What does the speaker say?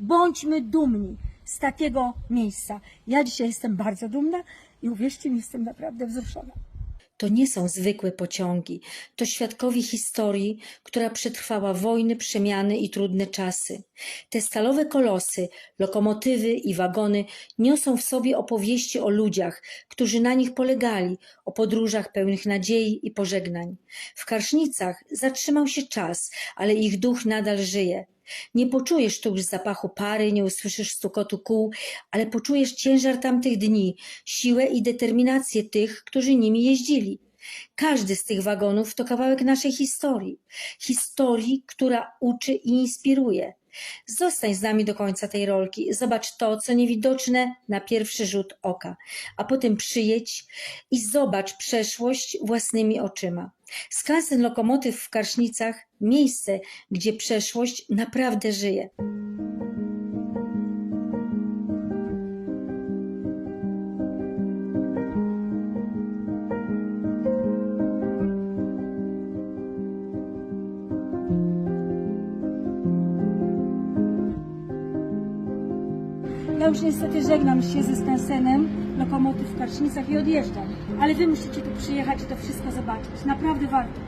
Bądźmy dumni z takiego miejsca. Ja dzisiaj jestem bardzo dumna i uwierzcie mi, jestem naprawdę wzruszona. To nie są zwykłe pociągi, to świadkowie historii, która przetrwała wojny, przemiany i trudne czasy. Te stalowe kolosy, lokomotywy i wagony niosą w sobie opowieści o ludziach, którzy na nich polegali, o podróżach pełnych nadziei i pożegnań. W Karsznicach zatrzymał się czas, ale ich duch nadal żyje. Nie poczujesz tu już zapachu pary, nie usłyszysz stukotu kół, ale poczujesz ciężar tamtych dni, siłę i determinację tych, którzy nimi jeździli. Każdy z tych wagonów to kawałek naszej historii. Historii, która uczy i inspiruje. Zostań z nami do końca tej rolki, zobacz to, co niewidoczne na pierwszy rzut oka, a potem przyjedź i zobacz przeszłość własnymi oczyma. Skansen lokomotyw w Karsznicach, miejsce, gdzie przeszłość naprawdę żyje. Ja już niestety żegnam się ze skansenem lokomotyw w Karsznicach i odjeżdżam. Ale wy musicie tu przyjechać i to wszystko zobaczyć. Naprawdę warto.